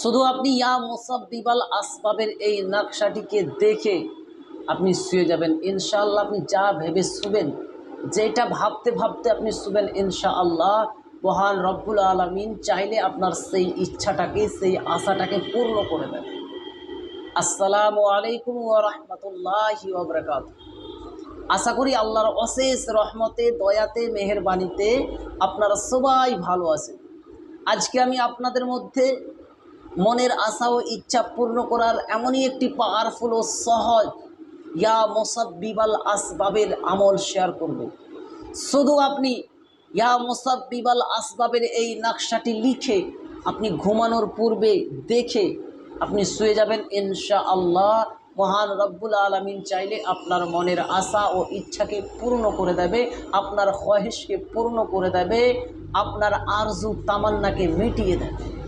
শুধু আপনি, ইয়া মোসাব্বিবাল আসবাবের এই নকশাটিকে দেখে আপনি শুয়ে যাবেন। ইনশাআল্লাহ আপনি যা ভেবে শুবেন, যেটা ভাবতে ভাবতে আপনি শুবেন, ইনশাআল্লাহ মহান রব্বুল আলমিন চাইলে আপনার সেই ইচ্ছাটাকে, সেই আশাটাকে পূর্ণ করে দেন। আসসালামু আলাইকুম ওয়া রাহমাতুল্লাহি ওয়া বারাকাতুহু। আশা করি আল্লাহর অশেষ রহমতে, দয়াতে, মেহেরবানিতে আপনারা সবাই ভালো আছেন। আজকে আমি আপনাদের মধ্যে মনের আশা ও ইচ্ছা পূর্ণ করার এমনই একটি পাওয়ারফুল ও সহজ ইয়া মোসাব্বিবাল আসবাবের আমল শেয়ার করব। শুধু আপনি ইয়া মোসাব্বিবাল আসবাবের এই নকশাটি লিখে আপনি ঘুমানোর পূর্বে দেখে আপনি শুয়ে যাবেন ইনশা আল্লাহ মহান রব্বুল আলমিন চাইলে আপনার মনের আশা ও ইচ্ছাকে পূর্ণ করে দেবে, আপনার খহেশকে পূর্ণ করে দেবে, আপনার আরজু তামান্নাকে মিটিয়ে দেবে।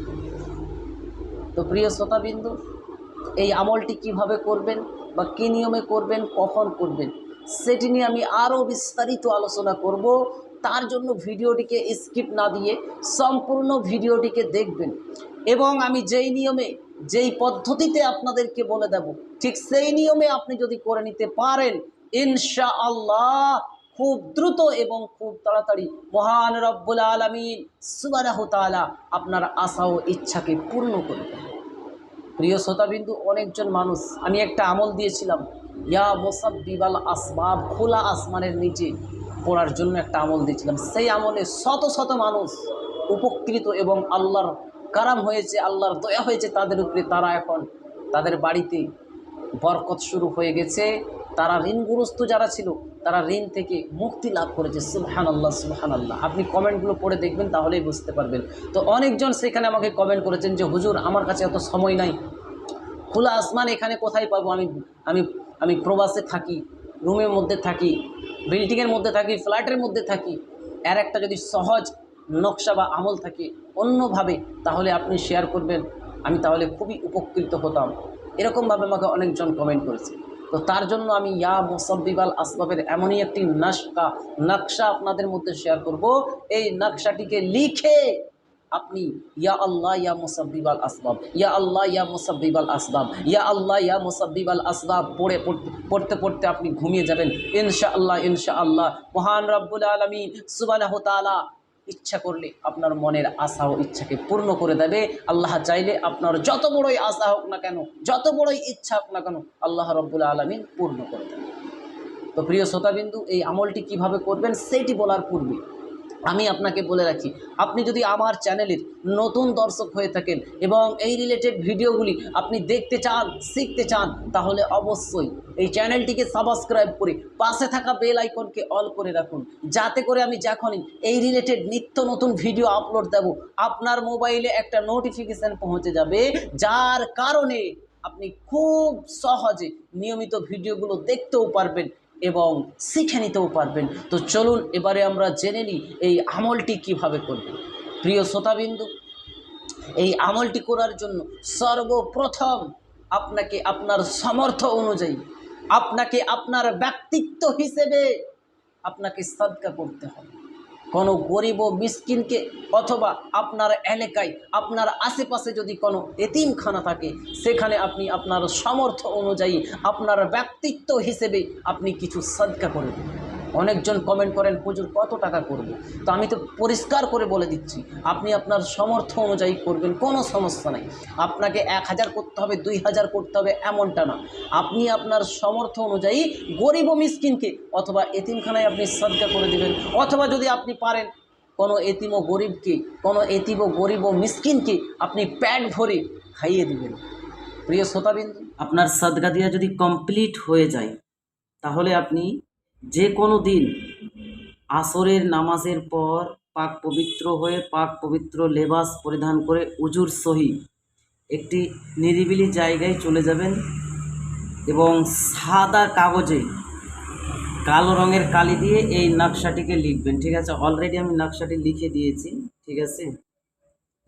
তো প্রিয় শ্রোতাবিন্দু, এই আমলটি কীভাবে করবেন বা কী নিয়মে করবেন, কখন করবেন, সেটি নিয়ে আমি আরও বিস্তারিত আলোচনা করব। তার জন্য ভিডিওটিকে স্কিপ না দিয়ে সম্পূর্ণ ভিডিওটিকে দেখবেন। এবং আমি যেই নিয়মে, যেই পদ্ধতিতে আপনাদেরকে বলে দেব, ঠিক সেই নিয়মে আপনি যদি করে নিতে পারেন ইনশা আল্লাহ খুব দ্রুত এবং খুব তাড়াতাড়ি মহান রব্বুল আলমিন সুবারাহ তালা আপনার আশা ও ইচ্ছাকে পূর্ণ করে দেবে প্রিয় শ্রোতাবিন্দু, অনেকজন মানুষ, আমি একটা আমল দিয়েছিলাম, ইয়া মোসাব বিবাল আসবাব, খোলা আসমানের নিচে পড়ার জন্য একটা আমল দিয়েছিলাম। সেই আমলে শত শত মানুষ উপকৃত এবং আল্লাহর কারাম হয়েছে, আল্লাহর দয়া হয়েছে তাদের উপরে। তারা এখন তাদের বাড়িতে বরকত শুরু হয়ে গেছে। তারা ঋণগ্রস্ত যারা ছিল, তারা ঋণ থেকে মুক্তি লাভ করেছে। সুবহান আল্লাহ সুবহান আল্লাহ আপনি কমেন্টগুলো পড়ে দেখবেন, তাহলেই বুঝতে পারবেন। তো অনেকজন সেখানে আমাকে কমেন্ট করেছেন যে, হুজুর, আমার কাছে এত সময় নাই। খোলা আসমান এখানে কোথায় পাবো? আমি আমি আমি প্রবাসে থাকি, রুমের মধ্যে থাকি, বিল্ডিংয়ের মধ্যে থাকি, ফ্ল্যাটের মধ্যে থাকি। এর একটা যদি সহজ নকশা বা আমল থাকে অন্যভাবে, তাহলে আপনি শেয়ার করবেন। আমি তাহলে খুবই উপকৃত হতাম। এরকমভাবে আমাকে অনেকজন কমেন্ট করেছে। তো তার জন্য আমি ইয়া মোসাব্বিবাল আসবাবের এমনই একটি নকশা নকশা আপনাদের মধ্যে শেয়ার করব। এই নকশাটিকে লিখে আপনি ইয়া আল্লাহ ইয়া মুসাব্বিবাল আসবাব, ইয়া আল্লাহ ইয়া মুসাব্বিবাল আসবাব, ইয়া আল্লাহ ইয়া মুসাব্বিবাল আসবাব পড়ে পড়তে পড়তে আপনি ঘুমিয়ে যাবেন। ইনশা আল্লাহ ইনশা আল্লাহ মহান রব্বুল আলমিন সুবানাহ তালা ইচ্ছা করলে আপনার মনের আশা ও ইচ্ছাকে পূর্ণ করে দেবে। আল্লাহ চাইলে আপনার যত বড়ই আশা হোক না কেন, যত বড়ই ইচ্ছা হোক না কেন, আল্লাহ রব্বুল আলমিন পূর্ণ করে দেবে তো প্রিয় শ্রোতাবিন্দু, এই আমলটি কীভাবে করবেন সেইটি বলার পূর্বে আমি আপনাকে বলে রাখি, আপনি যদি আমার চ্যানেলের নতুন দর্শক হয়ে থাকেন এবং এই রিলেটেড ভিডিওগুলি আপনি দেখতে চান, শিখতে চান, তাহলে অবশ্যই এই চ্যানেলটিকে সাবস্ক্রাইব করে পাশে থাকা বেল আইকনকে অল করে রাখুন। যাতে করে আমি যখনই এই রিলেটেড নিত্য নতুন ভিডিও আপলোড দেব, আপনার মোবাইলে একটা নোটিফিকেশান পৌঁছে যাবে, যার কারণে আপনি খুব সহজে নিয়মিত ভিডিওগুলো দেখতেও পারবেন। এবং শিখে নিতেও পারবেন। তো চলুন, এবারে আমরা জেনে নিই এই আমলটি কীভাবে করবেন। প্রিয় শ্রোতাবিন্দু, এই আমলটি করার জন্য সর্বপ্রথম আপনাকে আপনার সমর্থ অনুযায়ী, আপনাকে আপনার ব্যক্তিত্ব হিসেবে আপনাকে সাদকা করতে হবে। কোনো গরিব ও মিসকিনকে অথবা আপনার এলাকায়, আপনার আশেপাশে যদি কোনো এতিমখানা থাকে, সেখানে আপনি আপনার সামর্থ্য অনুযায়ী আপনার ব্যক্তিত্ব হিসেবে আপনি কিছু সদকা দেবেন অনেকজন কমেন্ট করেন, হুজুর, কত টাকা করব? তো আমি তো পরিষ্কার করে বলে দিচ্ছি, আপনি আপনার সমর্থ অনুযায়ী করবেন, কোনো সমস্যা নাই। আপনাকে এক হাজার করতে হবে, দুই হাজার করতে হবে, এমনটা না। আপনি আপনার সমর্থ অনুযায়ী গরিব ও মিসকিনকে অথবা এতিমখানায় আপনি সদ্গা করে দেবেন, অথবা যদি আপনি পারেন, কোনো এতিম ও গরিবকে, কোনো এতিম ও গরিব ও মিসকিনকে আপনি প্যাট ভরে খাইয়ে দিবেন। প্রিয় শ্রোতাবিন্দু, আপনার সদগা দিয়া যদি কমপ্লিট হয়ে যায়, তাহলে আপনি যে কোনো দিন আসরের নামাজের পর পাক পবিত্র হয়ে পাক পবিত্র লেবাস পরিধান করে উজুর সহি একটি নিরিবিলি জায়গায় চলে যাবেন এবং সাদা কাগজে কালো রঙের কালি দিয়ে এই নকশাটিকে লিখবেন। ঠিক আছে? অলরেডি আমি নকশাটি লিখে দিয়েছি। ঠিক আছে?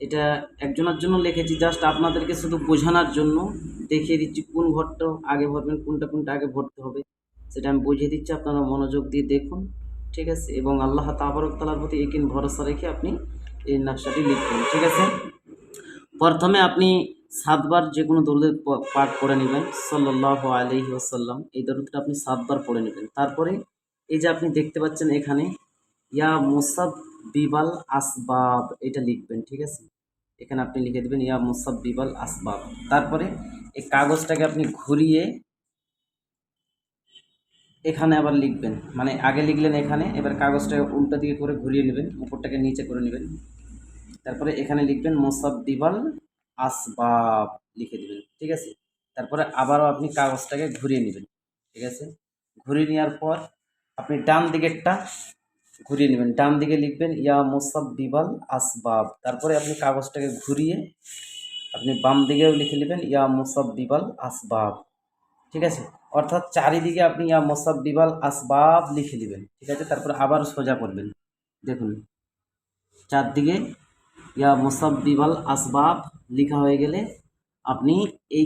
এটা একজনের জন্য লিখেছি। জাস্ট আপনাদেরকে শুধু বোঝানোর জন্য দেখিয়ে দিচ্ছি কোন ঘরটা আগে ভরবেন, কোনটা কোনটা আগে ভরতে হবে। সেটা আমি বুঝিয়ে দিচ্ছি, আপনারা মনোযোগ দিয়ে দেখুন, ঠিক আছে? এবং আল্লাহ তাবরক তালার প্রতি একিন ভরসা রেখে আপনি এই নকশাটি লিখবেন ঠিক আছে? প্রথমে আপনি সাতবার যে কোনো দরুদের পাঠ করে নেবেন সাল্লাহ আলহি আসাল্লাম এই দরুদটা আপনি সাতবার পড়ে নেবেন। তারপরে এই যে আপনি দেখতে পাচ্ছেন এখানে, ইয়া মুসাব বিবাল আসবাব, এটা লিখবেন, ঠিক আছে? এখানে আপনি লিখে দেবেন, ইয়া মুসাব বিবাল আসবাব। তারপরে এই কাগজটাকে আপনি ঘুরিয়ে এখানে আবার লিখবেন। মানে আগে লিখলেন এখানে, এবার কাগজটাকে উল্টো দিকে করে ঘুরিয়ে নেবেন, উপরটাকে নিচে করে নেবেন। তারপরে এখানে লিখবেন মোসাব্বিবাল আসবাব লিখে দেবেন, ঠিক আছে? তারপরে আবারও আপনি কাগজটাকে ঘুরিয়ে নেবেন, ঠিক আছে? ঘুরিয়ে নেওয়ার পর আপনি ডান দিকেরটা ঘুরিয়ে নেবেন। ডান দিকে লিখবেন, ইয়া মোসাব্বিবাল আসবাব। তারপরে আপনি কাগজটাকে ঘুরিয়ে আপনি বাম দিকেও লিখে নেবেন, ইয়া মোসাব্বিবাল আসবাব। ঠিক আছে? অর্থাৎ চারিদিকে আপনি ইয়া মোসাব্বিবাল আসবাব লিখে দিবেন, ঠিক আছে? তারপরে আবার সোজা করবেন। দেখুন, চারদিকে, ইয়া মুসাব্বিবাল আসবাব লেখা হয়ে গেলে আপনি এই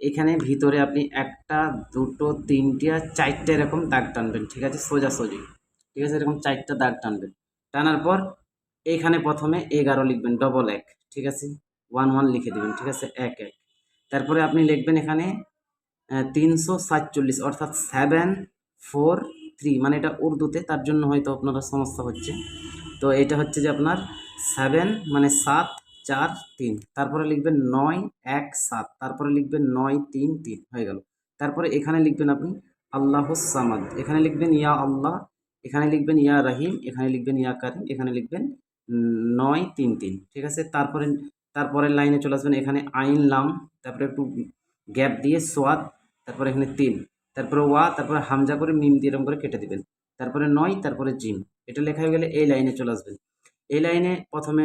এখানে ভিতরে আপনি একটা, দুটো, তিনটে চারটে এরকম দাগ টানবেন, ঠিক আছে? সোজা সোজাসুজি ঠিক আছে? এরকম চারটা দাগ টানবেন। টানার পর এইখানে প্রথমে এগারো লিখবেন ডবল এক, ঠিক আছে? ওয়ান ওয়ান লিখে দেবেন, ঠিক আছে? এক এক। তারপরে আপনি লিখবেন এখানে তিনশো সাতচল্লিশ, অর্থাৎ সেভেন ফোর থ্রি মানে এটা উর্দুতে, তার জন্য হয়তো আপনারা সমস্যা হচ্ছে। তো এটা হচ্ছে যে আপনার সেভেন মানে সাত, চার, তিন। তারপরে লিখবেন নয়, এক, সাত। তারপরে লিখবেন নয়, তিন তিন, হয়ে গেল। তারপরে এখানে লিখবেন আপনি আল্লাহ সামাদ। এখানে লিখবেন ইয়া আল্লাহ, এখানে লিখবেন ইয়া রাহিম, এখানে লিখবেন ইয়া কারিম, এখানে লিখবেন নয়, তিন তিন। ঠিক আছে? তারপরে, তারপরের লাইনে চলে আসবেন। এখানে আইন লাম, তারপরে একটু গ্যাপ দিয়ে সোয়াদ তারপরে এখানে তিন, তারপরে ওয়া, তারপরে হামজা করে মিম দিয়ে এরকম করে কেটে দিবেন। তারপরে নয়, তারপরে জিম এটা লেখা হয়ে গেলে এই লাইনে চলে আসবেন। এই লাইনে প্রথমে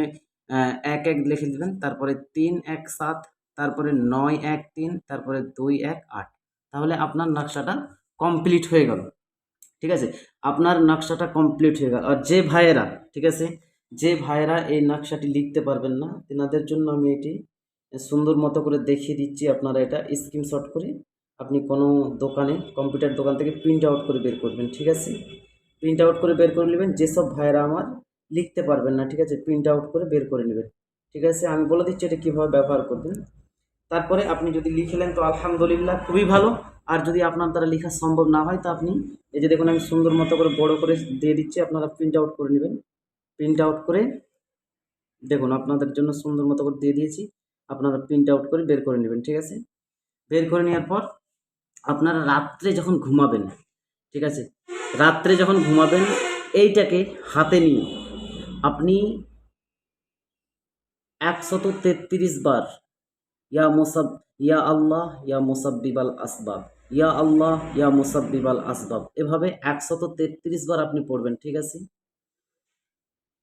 এক এক লিখে দিবেন, তারপরে তিন, এক, সাত, তারপরে নয়, এক, তিন, তারপরে দুই, এক, আট। তাহলে আপনার নকশাটা কমপ্লিট হয়ে গেল। ঠিক আছে? আপনার নকশাটা কমপ্লিট হয়ে গেল। আর যে ভাইয়েরা, ঠিক আছে? যে ভাইয়েরা এই নকশাটি লিখতে পারবেন না, তেনাদের জন্য আমি এটি সুন্দর মতো করে দেখিয়ে দিচ্ছি। আপনারা এটা স্ক্রিনশট করে আপনি কোনো দোকানে কম্পিউটার দোকান থেকে প্রিন্ট আউট করে বের করবেন, ঠিক আছে? প্রিন্ট আউট করে বের করে নেবেন, যেসব ভাইয়েরা আমার লিখতে পারবেন না, ঠিক আছে? প্রিন্ট আউট করে বের করে নেবেন, ঠিক আছে? আমি বলে দিচ্ছি এটা কীভাবে ব্যবহার করবেন। তারপরে আপনি যদি লিখলেন তো আলহামদুলিল্লাহ খুবই ভালো। আর যদি আপনার দ্বারা লেখা সম্ভব না হয়, তো আপনি এই যে দেখুন, আমি সুন্দর মতো করে বড় করে দিয়ে দিচ্ছি, আপনারা প্রিন্ট আউট করে নেবেন। প্রিন্ট আউট করে দেখুন, আপনাদের জন্য সুন্দর মতো করে দিয়ে দিয়েছি। আপনারা প্রিন্ট আউট করে বের করে নেবেন, ঠিক আছে? বের করে নেওয়ার পর আপনারা রাত্রে যখন ঘুমাবেন, ঠিক আছে? রাত্রে যখন ঘুমাবেন, এইটাকে হাতে নিয়ে আপনি একশত তেত্রিশ বার, ইয়া মুসাব, ইয়া আল্লাহ, ইয়া মোসাব্বিবাল আসবাব, ইয়া আল্লাহ, ইয়া মোসাব্বিবাল আসবাব। এভাবে একশত তেত্রিশ বার আপনি পড়বেন, ঠিক আছে?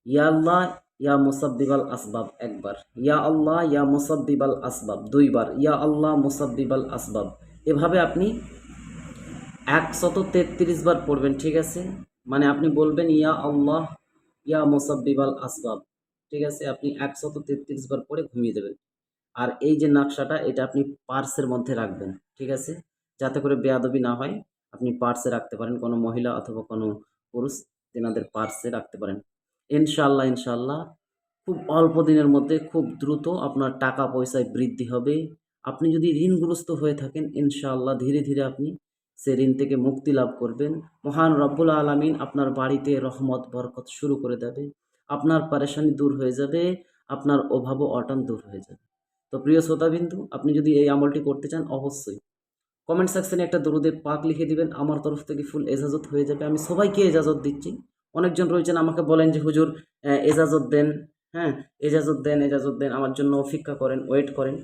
ইয়া আল্লাহ, ইয়া মোসাব্বিবাল আসবাব একবার। ইয়া আল্লাহ, ইয়া মোসাব্বিবাল আসবাব দুইবার। ইয়া আল্লাহ, মুসাব্বিবাল আসবাব। এভাবে আপনি একশত তেত্রিশ বার পড়বেন, ঠিক আছে? মানে আপনি বলবেন, ইয়া আল্লাহ, ইয়া মুসাব্বিবাল আসবাব। ঠিক আছে? আপনি একশত তেত্রিশ বার পরে ঘুমিয়ে দেবেন আর এই যে নকশাটা, এটা আপনি পার্সের মধ্যে রাখবেন, ঠিক আছে? যাতে করে বেয়াদবি না হয়, আপনি পার্সে রাখতে পারেন, কোনো মহিলা অথবা কোনো পুরুষ, তেনাদের পার্সে রাখতে পারেন। ইনশাল্লাহ ইনশাল্লাহ খুব অল্প দিনের মধ্যে খুব দ্রুত আপনার টাকা পয়সায় বৃদ্ধি হবে। আপনি যদি ঋণগ্রস্ত হয়ে থাকেন, ইনশাআল্লাহ ধীরে ধীরে আপনি সে ঋণ থেকে মুক্তি লাভ করবেন। মহান রব্বুল আলমিন আপনার বাড়িতে রহমত, বরকত শুরু করে দেবে। আপনার পারেশানি দূর হয়ে যাবে, আপনার অভাব ও অটান দূর হয়ে যাবে। তো প্রিয় শ্রোতাবিন্দু, আপনি যদি এই আমলটি করতে চান, অবশ্যই কমেন্ট সেকশনে একটা দরুদের পাক লিখে দিবেন, আমার তরফ থেকে ফুল এজাজত হয়ে যাবে। আমি সবাইকে এজাজত দিচ্ছি। অনেকজন রয়েছেন, আমাকে বলেন যে, হুজুর এজাজত দেন। হ্যাঁ এজাজত দেন এজাজত দেন, আমার জন্য অপেক্ষা করেন, ওয়েট করেন।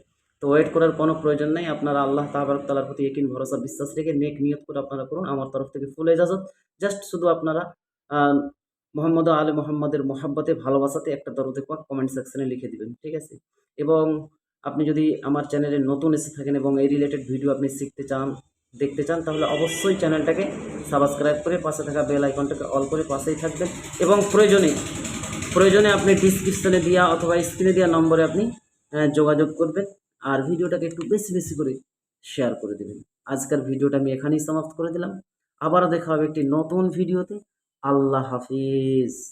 তো ওয়েট করার কোনো প্রয়োজন নেই। আপনারা আল্লাহ তাবারক তালার প্রতি একিন ভরসা, বিশ্বাস রেখে নেক নিয়ত করে আপনারা করুন। আমার তরফ থেকে ফুল এজাজত জাস্ট শুধু আপনারা মোহাম্মদ আলী মোহাম্মদের মোহাব্বতে, ভালোবাসাতে একটা দরদে পাক কমেন্ট সেকশনে লিখে দিবেন, ঠিক আছে? এবং আপনি যদি আমার চ্যানেলে নতুন এসে থাকেন এবং এই রিলেটেড ভিডিও আপনি শিখতে চান, দেখতে চান, তাহলে অবশ্যই চ্যানেলটাকে সাবস্ক্রাইব করে পাশে থাকা বেল আইকনটাকে অল করে পাশেই থাকবেন। এবং প্রয়োজনে প্রয়োজনে আপনি ডিসক্রিপশনে দেওয়া অথবা স্ক্রিনে দেওয়া নম্বরে আপনি যোগাযোগ করবেন। আর ভিডিওটাকে একটু বেশি বেশি করে শেয়ার করে দেবেন। আজকের ভিডিওটা আমি এখানেই সমাপ্ত করে দিলাম। আবারও দেখা হবে একটি নতুন ভিডিওতে। আল্লাহ হাফিজ।